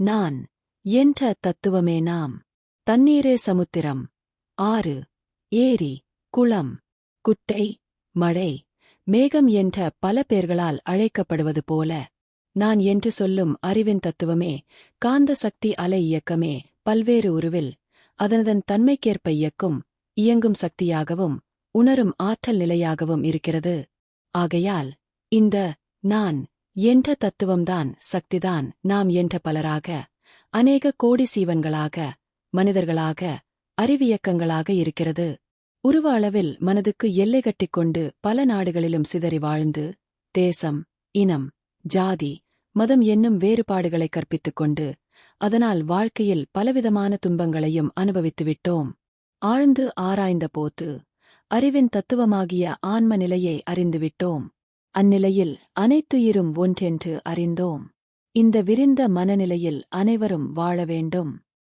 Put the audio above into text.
நான் என்ற தத்துவமே நாம். தண்ணீரே சமுத்திரம். ஆறு ஏரி குளம் குட்டை மழை மேகம் என்ற பல பேர்களால் அழைக்கப்படுவது போல. நான் என்று சொல்லும் அறிவின் தத்துவமே காந்த சக்தி அலை இயக்கமே பல்வேறு உருவில் அதனதன் தன்மைக்கேற்ப இயக்கும் இயங்கும் சக்தியாகவும் உணரும் ஆற்றல் நிலையாகவும் இருக்கிறது. ஆகையால் இந்த நான் என்ற தத்துவம்தான் சக்திதான். நாம் என்ற பலராக அநேக கோடி சீவன்களாக மனிதர்களாக அறிவியக்கங்களாக இருக்கிறது. உருவ அளவில் மனதுக்கு எல்லை கட்டிக்கொண்டு பல நாடுகளிலும் சிதறி வாழ்ந்து தேசம் இனம் ஜாதி மதம் என்னும் வேறுபாடுகளை கற்பித்துக் கொண்டு அதனால் வாழ்க்கையில் பலவிதமான துன்பங்களையும் அனுபவித்துவிட்டோம் ஆழ்ந்து ஆராய்ந்த போது அறிவின் தத்துவமாகிய ஆன்ம நிலையை அறிந்துவிட்டோம் அந்நிலையில் அனைத்துயிரும் ஒன்றென்று அறிந்தோம். இந்த விரிந்த மனநிலையில் அனைவரும் வாழ வேண்டும்.